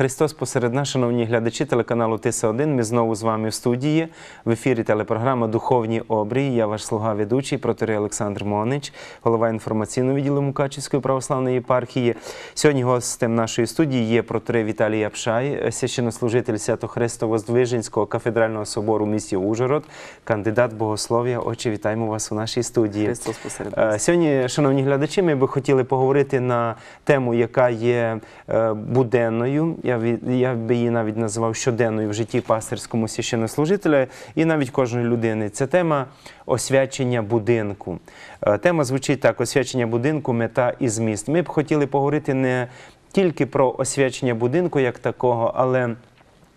Христос посеред нас, шановні глядачі телеканалу Тиса 1 Ми знову з вами в студії. В ефірі телепрограма Духовні обрії. Я ваш слуга ведучий, протерей Олександр Монич, голова інформаційного відділу Мукачівської православної єпархії. Сьогодні гостем нашої студії є протерей Віталій Апшай, священнослужитель Свято-Хрестово-Здвиженського кафедрального собору в місті Ужгород, кандидат богослов'я. Отче, вітаємо вас у нашій студії. Христос посеред Е, нас. Сьогодні, шановні глядачі, ми би хотіли поговорити на тему, яка є е, буденною. Я, від, я би її навіть називав щоденною в житті пастирському священнослужителя і навіть кожної людини. Це тема освячення будинку. Е, Тема звучить так: освячення будинку, мета і зміст. Ми б хотіли поговорити не тільки про освячення будинку як такого, але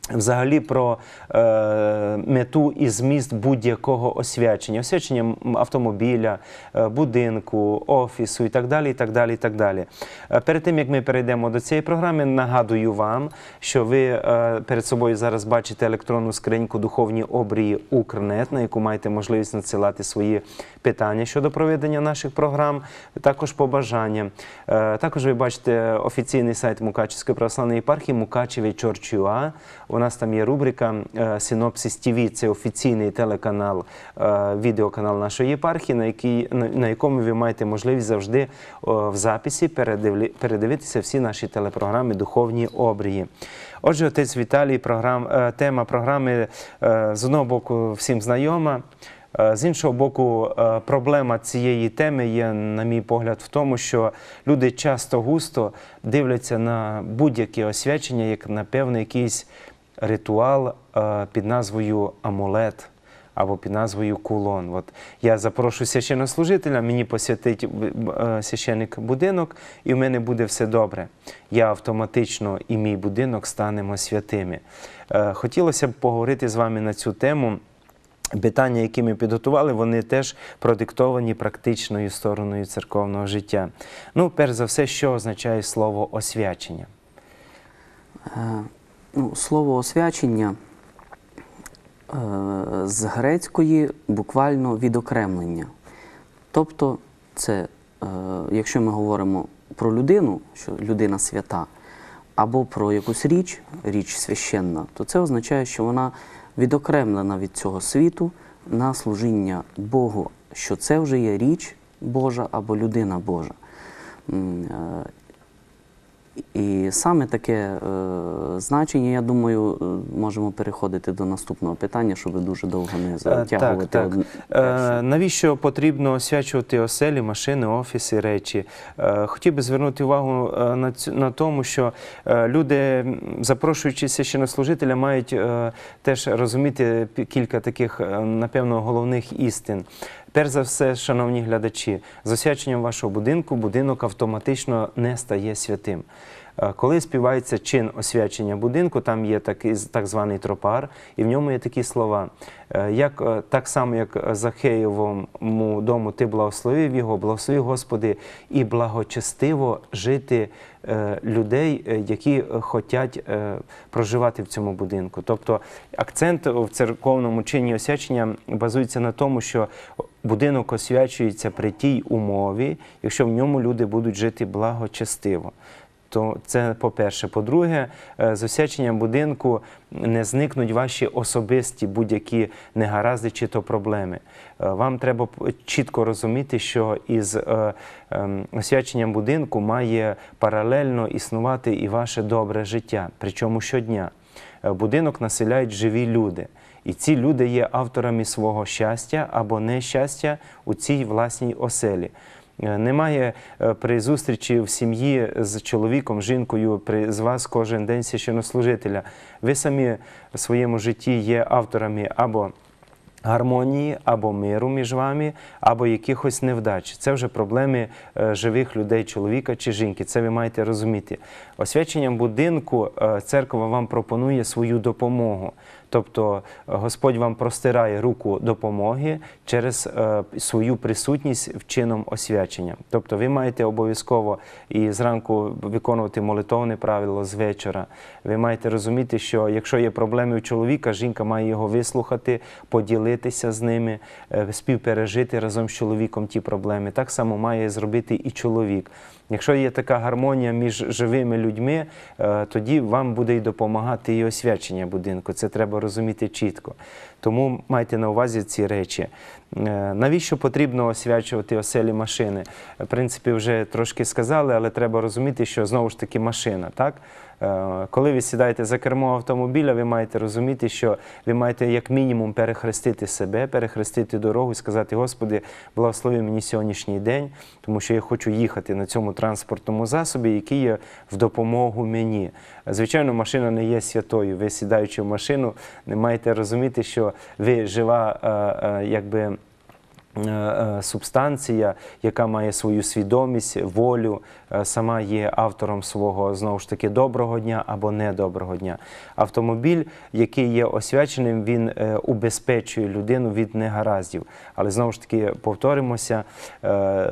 Взагалі про е, мету і зміст будь-якого освячення, освячення автомобіля, е, будинку, офісу і так далі. і так далі, і так далі. Е, перед тим як ми перейдемо до цієї програми, нагадую вам, що ви е, перед собою зараз бачите електронну скриньку духовні обрії Укрнет, на яку маєте можливість надсилати свої питання щодо проведення наших програм, також побажання. Е, також ви бачите офіційний сайт Мукачівської православної єпархії Мукачеві.Чорчуа. У нас там є рубрика е, Синопсис ТВ, це офіційний телеканал, е, відеоканал нашої єпархії, на, який, на, якому ви маєте можливість завжди в записі передивитися всі наші телепрограми Духовні обрії. Отже, отець Віталій, програм, е, тема програми е, з одного боку всім знайома. Е, З іншого боку, е, проблема цієї теми є, на мій погляд, в тому, що люди часто густо дивляться на будь-яке освячення, як на певний якийсь ритуал е, під назвою амулет або під назвою кулон. От я запрошу священнослужителя, мені посвятить е, священник будинок, і в мене буде все добре. Я автоматично і мій будинок станемо святими. Е, Хотілося б поговорити з вами на цю тему. Питання, які ми підготували, вони теж продиктовані практичною стороною церковного життя. Ну, перш за все, що означає слово освячення? Е, Ну, слово освячення е, з грецької буквально відокремлення. Тобто, це, е, якщо ми говоримо про людину, що людина свята, або про якусь річ, річ священна, то це означає, що вона відокремлена від цього світу на служіння Богу, що це вже є річ Божа або людина Божа. Е, і саме таке е, значення, я думаю, е, можемо переходити до наступного питання, щоб дуже довго не Е, затягувати. Так, так. одне- Е, навіщо потрібно освячувати оселі, машини, офіси, речі? Е, хотів би звернути увагу е, на, цю, на тому, що е, люди, м, запрошуючи священнослужителя, мають е, теж розуміти кілька таких, е, напевно, головних істин. Перш за все, шановні глядачі, з освяченням вашого будинку будинок автоматично не стає святим. Е, Коли співається чин освячення будинку, там є такий так званий тропар, і в ньому є такі слова. Е, Як, е, так само, як Захеєвому дому ти благословив його, благослови Господи, і благочестиво жити людей, які хочуть проживати в цьому будинку. Тобто акцент в церковному чині освячення базується на тому, що будинок освячується при тій умові, якщо в ньому люди будуть жити благочестиво. То це по-перше. По-друге, е, з освяченням будинку не зникнуть ваші особисті будь-які негаразди чи то проблеми. Е, Вам треба чітко розуміти, що із е, ем, освяченням будинку має паралельно існувати і ваше добре життя, причому щодня. Будинок населяють живі люди. І ці люди є авторами свого щастя або нещастя у цій власній оселі. Е, Немає е, при зустрічі в сім'ї з чоловіком, жінкою, при з вас кожен день священнослужителя. Ви самі в своєму житті є авторами або гармонії, або миру між вами, або якихось невдач. Це вже проблеми е, живих людей, чоловіка чи жінки. Це ви маєте розуміти. Освяченням будинку церква вам пропонує свою допомогу. Тобто е, Господь вам простирає руку допомоги через е, свою присутність вчином освячення. Тобто ви маєте обов'язково і зранку виконувати молитовне правило з вечора. Ви маєте розуміти, що якщо є проблеми у чоловіка, жінка має його вислухати, поділити. помиритися з ними, е, співпережити разом з чоловіком ті проблеми. Так само має зробити і чоловік. Якщо є така гармонія між живими людьми, е, тоді вам буде і допомагати і освячення будинку. Це треба розуміти чітко. Тому майте на увазі ці речі. Е, Навіщо потрібно освячувати оселі машини? В принципі, вже трошки сказали, але треба розуміти, що знову ж таки машина. Так? Е, Коли ви сідаєте за кермо автомобіля, ви маєте розуміти, що ви маєте як мінімум перехрестити себе, перехрестити дорогу і сказати, Господи, благослови мені сьогоднішній день, тому що я хочу їхати на цьому транспортному засобі, який є в допомогу мені. Звичайно, машина не є святою. Ви сідаючи в машину, не маєте розуміти, що ви жива, е, е, якби. Е, е, Субстанція, яка має свою свідомість, волю, е, сама є автором свого знову ж таки доброго дня або недоброго дня. Автомобіль, який є освяченим, він убезпечує людину від негараздів. Але знову ж таки повторимося,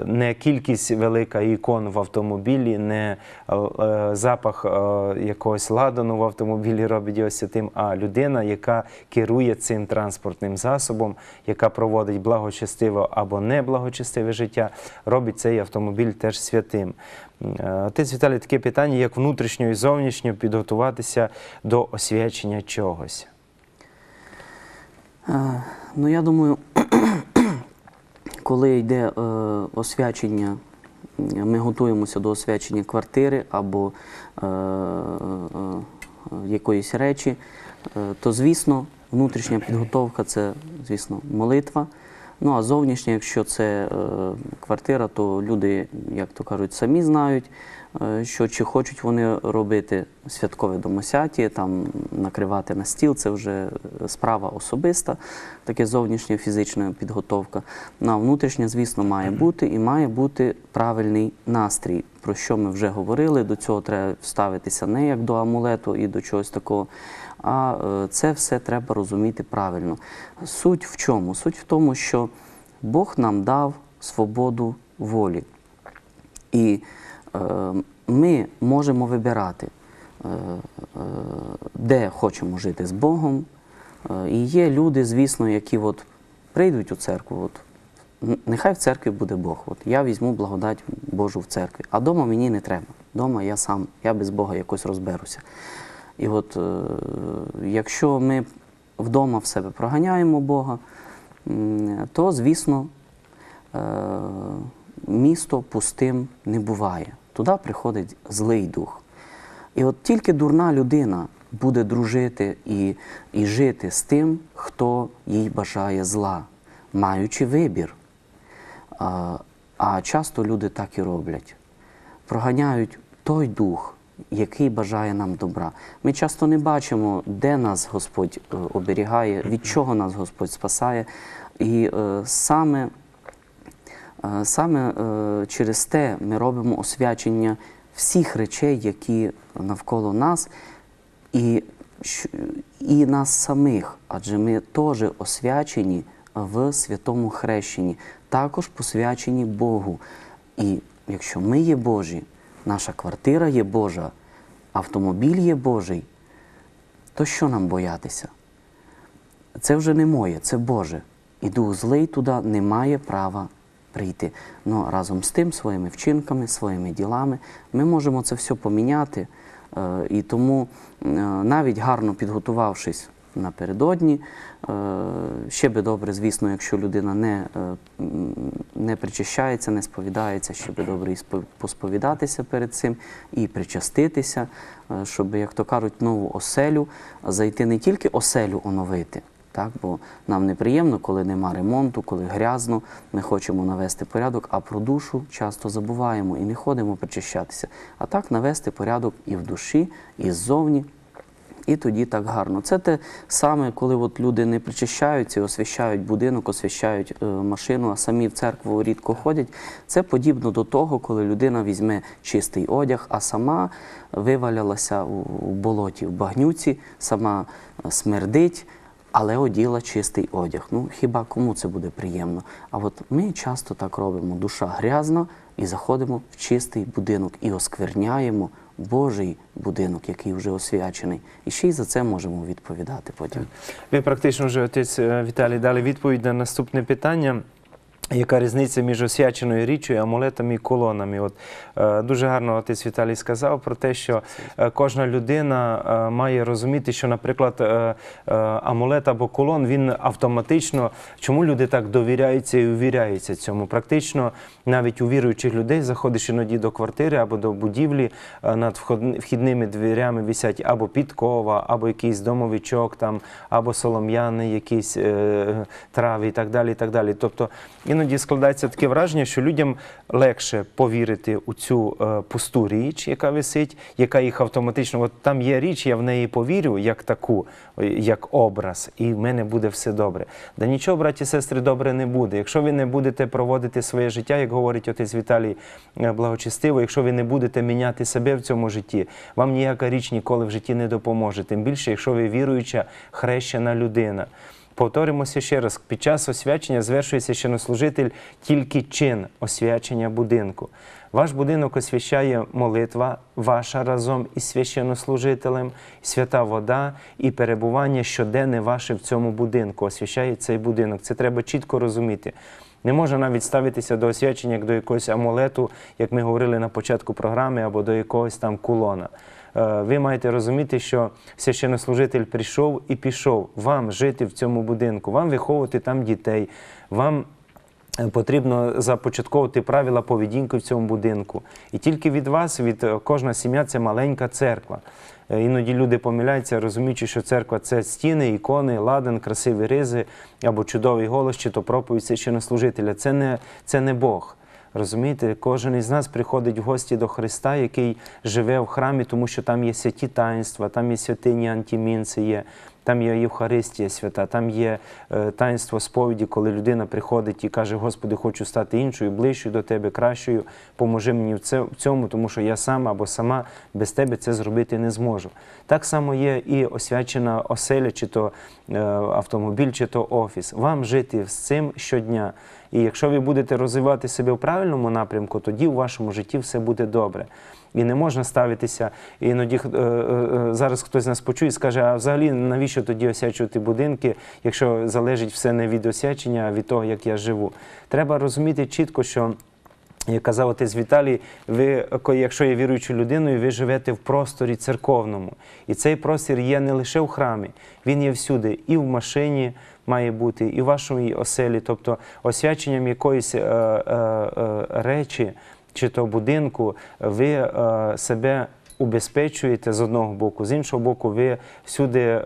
не кількість велика ікон в автомобілі, не запах якогось ладану в автомобілі робить його святим, а людина, яка керує цим транспортним засобом, яка проводить благочестиве або неблагочестиве життя, робить цей автомобіль теж святим. Е, Отець Віталій, таке питання, як внутрішньо і зовнішньо підготуватися до освячення чогось. Е, Ну, я думаю, коли йде е, освячення, ми готуємося до освячення квартири або якоїсь речі, то, звісно, внутрішня підготовка це, звісно, молитва. Ну а зовнішня, якщо це е, квартира, то люди, як то кажуть, самі знають, е, що чи хочуть вони робити святкове домосяті, там накривати на стіл, це вже е, справа особиста, таке зовнішня фізична підготовка. Ну, а внутрішня, звісно, має бути і має бути правильний настрій, про що ми вже говорили. До цього треба ставитися не як до амулету і до чогось такого. А е, це все треба розуміти правильно. Суть в чому? Суть в тому, що Бог нам дав свободу волі. І е, ми можемо вибирати, е, де хочемо жити з Богом. І є люди, звісно, які от прийдуть у церкву. От, нехай в церкві буде Бог. От я візьму благодать Божу в церкві, а дома мені не треба. Дома я сам, я без Бога якось розберуся. І от е, якщо ми вдома в себе проганяємо Бога, то, звісно, е, місто пустим не буває. Туди приходить злий дух. І от тільки дурна людина буде дружити і, і жити з тим, хто їй бажає зла, маючи вибір. А, а часто люди так і роблять. Проганяють той дух, який бажає нам добра. Ми часто не бачимо, де нас Господь е, оберігає, від чого нас Господь спасає. І е, саме, е, саме через те ми робимо освячення всіх речей, які навколо нас, і, і нас самих, адже ми теж освячені в святому хрещенні, також посвячені Богу. І якщо ми є Божі, наша квартира є Божа, автомобіль є Божий, то що нам боятися? Це вже не моє, це Боже. І дух злий туди не має права прийти. Ну разом з тим, своїми вчинками, своїми ділами, ми можемо це все поміняти. Е, І тому, е, навіть гарно підготувавшись напередодні, е, ще би добре, звісно, якщо людина не, е, не причащається, не сповідається, ще би добре і посповідатися перед цим і причаститися, е, щоб, як то кажуть, нову оселю зайти не тільки оселю оновити. Так, бо нам неприємно, коли нема ремонту, коли грязно, ми хочемо навести порядок, а про душу часто забуваємо і не ходимо причащатися. А так навести порядок і в душі, і ззовні. І тоді так гарно. Це те саме, коли от люди не причащаються, освящають будинок, освящають е, машину, а самі в церкву рідко ходять. Це подібно до того, коли людина візьме чистий одяг, а сама вивалялася у, у болоті, в багнюці, сама е, смердить, але оділа чистий одяг. Ну хіба кому це буде приємно? А от ми часто так робимо. Душа грязна і заходимо в чистий будинок і оскверняємо Божий будинок, який вже освячений. І ще й за це можемо відповідати потім. Ви практично вже отець е, Віталій дали відповідь на наступне питання. Яка різниця між освяченою річчю, амулетами і колонами? От е, дуже гарно отець Віталій сказав про те, що е, кожна людина е, має розуміти, що, наприклад, амулет або колон він автоматично, чому люди так довіряються і увіряються цьому? Практично навіть у віруючих людей заходиш іноді до квартири або до будівлі над вхідними дверями висять або підкова, або якийсь домовичок, там, або солом'яний, якісь трави і так далі. І так далі. Тобто іноді складається таке враження, що людям легше повірити у цю е, пусту річ, яка висить, яка їх автоматично. От там є річ, я в неї повірю як таку, е, як образ, і в мене буде все добре. Да нічого, браті сестри, добре не буде. Якщо ви не будете проводити своє життя, як говорить отець Віталій е, благочестиво, якщо ви не будете міняти себе в цьому житті, вам ніяка річ ніколи в житті не допоможе. Тим більше, якщо ви віруюча, хрещена людина. Повторимося ще раз: під час освячення звершує священнослужитель тільки чин освячення будинку. Ваш будинок освящає молитва, ваша разом із священнослужителем, свята вода і перебування щоденне ваше в цьому будинку. Освящає цей будинок. Це треба чітко розуміти. Не можна навіть ставитися до освячення як до якогось амулету, як ми говорили на початку програми, або до якогось там кулона. Е, Ви маєте розуміти, що священнослужитель прийшов і пішов вам жити в цьому будинку, вам виховувати там дітей, вам е, потрібно започатковувати правила поведінки в цьому будинку. І тільки від вас, від е, кожна сім'я це маленька церква. Іноді люди помиляються, розуміючи, що церква це стіни, ікони, ладан, красиві ризи або чудовий голос, чи то проповідь священнослужителя. Це не, це не Бог. Розумієте, кожен із нас приходить в гості до Христа, який живе в храмі, тому що там є святі таїнства, там є святині антімінці, є, там є Євхаристія свята, там є е, таїнство сповіді, коли людина приходить і каже: Господи, хочу стати іншою, ближчою до Тебе, кращою, поможи мені в цьому, тому що я сам або сама без Тебе це зробити не зможу. Так само є і освячена оселя, чи то е, автомобіль, чи то офіс. Вам жити з цим щодня. І якщо ви будете розвивати себе в правильному напрямку, тоді у вашому житті все буде добре. І не можна ставитися. І іноді е, е, е, зараз хтось нас почує і скаже, а взагалі навіщо тоді осячувати будинки, якщо залежить все не від осячення, а від того, як я живу. Треба розуміти чітко, що. Як казав отець Віталій, ви, якщо є віруючою людиною, ви живете в просторі церковному. І цей простір є не лише в храмі, він є всюди, і в машині має бути, і в вашій оселі. Тобто освяченням якоїсь е, е, е, речі чи то будинку, ви е, себе убезпечуєте з одного боку, з іншого боку, ви всюди е,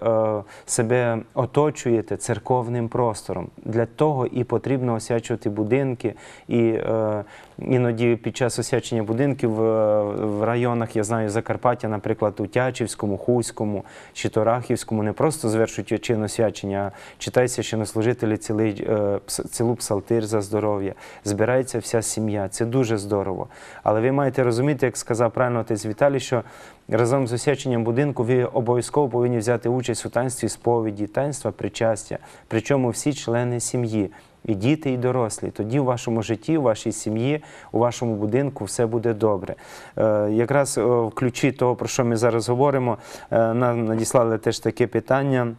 себе оточуєте церковним простором. Для того і потрібно освячувати будинки. І е, іноді під час освячення будинків е, в районах, я знаю, Закарпаття, наприклад, у Тячівському, Хуському чи Торахівському, не просто звершують чин освячення, а читають священнослужителі цілий, цілу псалтир за здоров'я. Збирається вся сім'я. Це дуже здорово. Але ви маєте розуміти, як сказав правильно отець Віталій, що разом з освяченням будинку ви обов'язково повинні взяти участь у таїнстві сповіді, таїнства причастя, причому всі члени сім'ї. І діти, і дорослі. Тоді у вашому житті, у вашій сім'ї, у вашому будинку все буде добре. Е, якраз е, в ключі того, про що ми зараз говоримо, е, нам надіслали теж таке питання.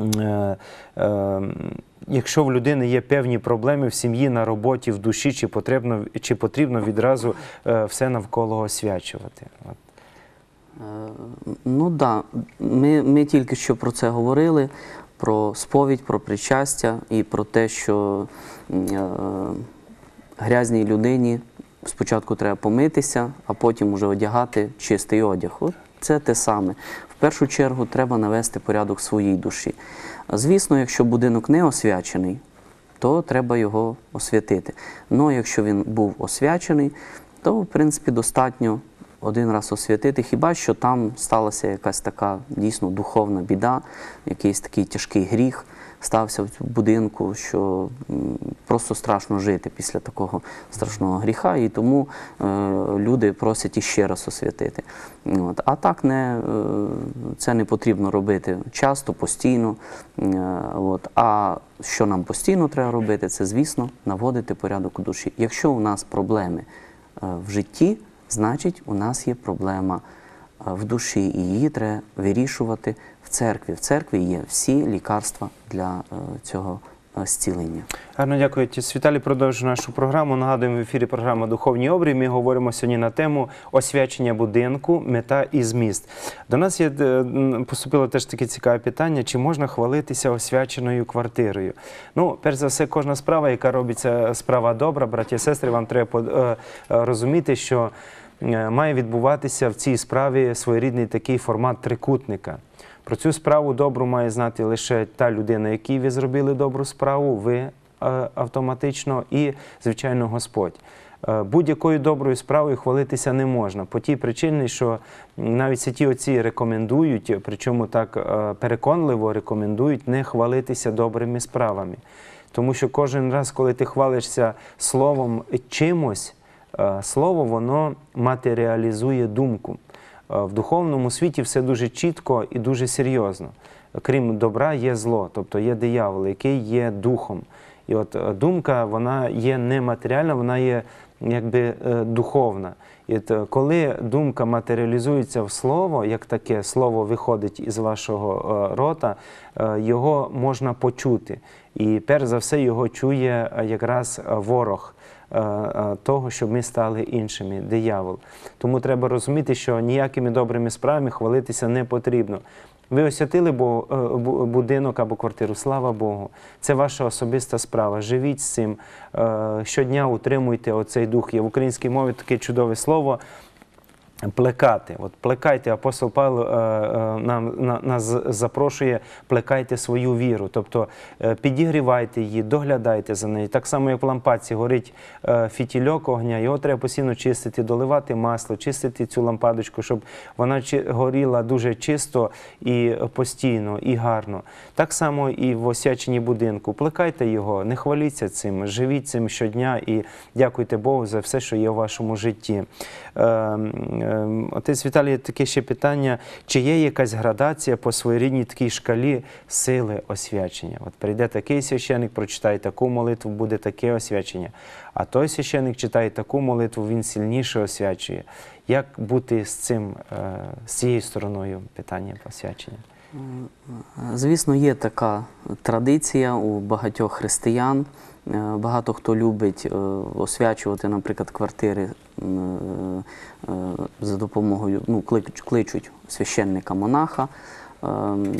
Е, е, Якщо в людини є певні проблеми в сім'ї, на роботі, в душі, чи потрібно, чи потрібно відразу е, все навколо освячувати? Е, Ну так, да. ми, ми тільки що про це говорили, про сповідь, про причастя і про те, що е, грязній людині спочатку треба помитися, а потім вже одягати чистий одяг. От це те саме. В першу чергу треба навести порядок своїй душі. Звісно, якщо будинок не освячений, то треба його освятити. Ну, якщо він був освячений, то в принципі достатньо один раз освятити, хіба що там сталася якась така дійсно духовна біда, якийсь такий тяжкий гріх стався в будинку, що просто страшно жити після такого страшного гріха, і тому е, люди просять іще раз освятити. От. А так не, е, це не потрібно робити часто, постійно. Е, от. А що нам постійно треба робити, це, звісно, наводити порядок у душі. Якщо у нас проблеми е, в житті, значить у нас є проблема е, в душі, і її треба вирішувати в церкві. В церкві є всі лікарства для е, цього е, зцілення. Гарно дякую. Отець Віталій продовжує нашу програму. Нагадуємо в ефірі програма Духовні обрії. Ми говоримо сьогодні на тему освячення будинку, мета і зміст. До нас є поступило теж таке цікаве питання: чи можна хвалитися освяченою квартирою? Ну, перш за все, кожна справа, яка робиться справа добра, браті і сестри, вам треба розуміти, що має відбуватися в цій справі своєрідний такий формат трикутника. Про цю справу добру має знати лише та людина, якій ви зробили добру справу, ви е, автоматично і, звичайно, Господь. Е, Будь-якою доброю справою хвалитися не можна по тій причині, що навіть святі отці рекомендують, причому так е, переконливо рекомендують не хвалитися добрими справами. Тому що кожен раз, коли ти хвалишся словом чимось, е, слово воно матеріалізує думку. Е, В духовному світі все дуже чітко і дуже серйозно. Крім добра, є зло, тобто є диявол, який є духом. І от е, думка вона є не матеріальна, вона є якби е, духовна. І от, е, коли думка матеріалізується в слово, як таке слово виходить із вашого е, рота, е, його можна почути. І перш за все його чує е, якраз е, ворог е, е, того, щоб ми стали іншими, диявол. Тому треба розуміти, що ніякими добрими справами хвалитися не потрібно. Ви освятили е, будинок або квартиру, слава Богу. Це ваша особиста справа. Живіть з цим. Е, Щодня утримуйте оцей дух. Є в українській мові таке чудове слово. Плекати, от плекайте, апостол Павло е, е, нам на- нас запрошує, плекайте свою віру, тобто е, підігрівайте її, доглядайте за нею. Так само, як в лампадці горить фітільок огня, його треба постійно чистити, доливати масло, чистити цю лампадочку, щоб вона горіла дуже чисто і постійно, і гарно. Так само і в освяченні будинку. Плекайте його, не хваліться цим, живіть цим щодня і дякуйте Богу за все, що є в вашому житті. Е, е, Отець Віталій, таке ще питання: чи є якась градація по своєрідній такій шкалі сили освячення? От прийде такий священик, прочитає таку молитву, буде таке освячення. А той священик читає таку молитву, він сильніше освячує. Як бути з цим, е, з цією стороною питання освячення? Звісно, є така традиція у багатьох християн. Е, Багато хто любить е, освячувати, наприклад, квартири е, за допомогою, ну, кличуть священника-монаха. Ем,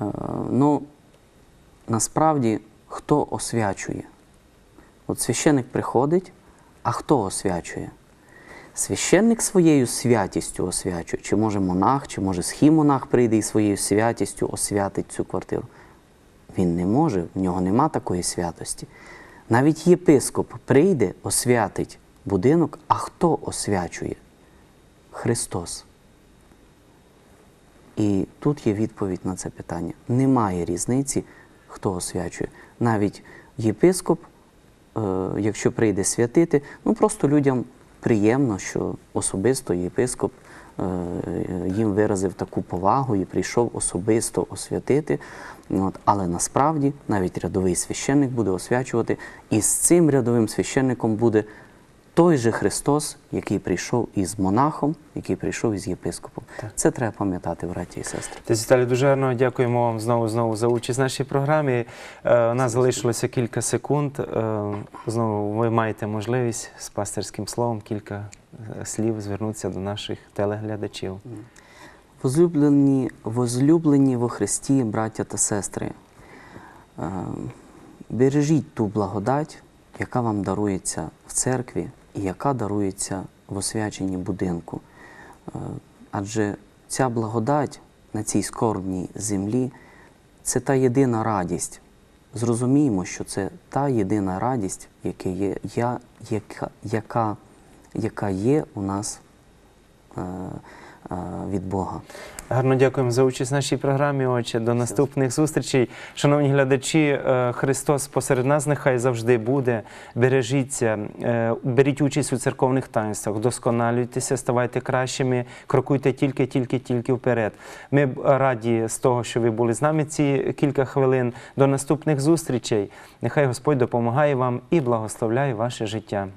е, Ну, насправді, хто освячує? От священник приходить, а хто освячує? Священник своєю святістю освячує, чи може монах, чи може схімонах прийде і своєю святістю освятить цю квартиру. Він не може, в нього нема такої святості. Навіть єпископ прийде, освятить будинок, а хто освячує? Христос. І тут є відповідь на це питання. Немає різниці, хто освячує. Навіть єпископ, е, якщо прийде святити, ну просто людям приємно, що особисто єпископ їм виразив таку повагу і прийшов особисто освятити. Але насправді навіть рядовий священник буде освячувати, і з цим рядовим священником буде той же Христос, який прийшов із монахом, який прийшов із єпископом. Це треба пам'ятати, браті і сестри. Отець Віталій, дуже гарно дякуємо вам знову знову за участь в нашій програмі. Е, У нас залишилося кілька секунд. Е, Знову ви маєте можливість з пастирським словом кілька е, слів звернутися до наших телеглядачів. Возлюблені, возлюблені во Христі, браття та сестри, е, бережіть ту благодать, яка вам дарується в церкві яка дарується в освяченні будинку. Е, Адже ця благодать на цій скорбній землі це та єдина радість. Зрозуміємо, що це та єдина радість, яка є, я, яка, яка, є у нас е, від Бога. Гарно дякуємо за участь в нашій програмі. Отче. До наступних зустрічей. Шановні глядачі, е, Христос посеред нас нехай завжди буде. Бережіться, е, беріть участь у церковних таїнствах, вдосконалюйтеся, ставайте кращими, крокуйте тільки, тільки, тільки вперед. Ми раді з того, що ви були з нами ці кілька хвилин. До наступних зустрічей. Нехай Господь допомагає вам і благословляє ваше життя.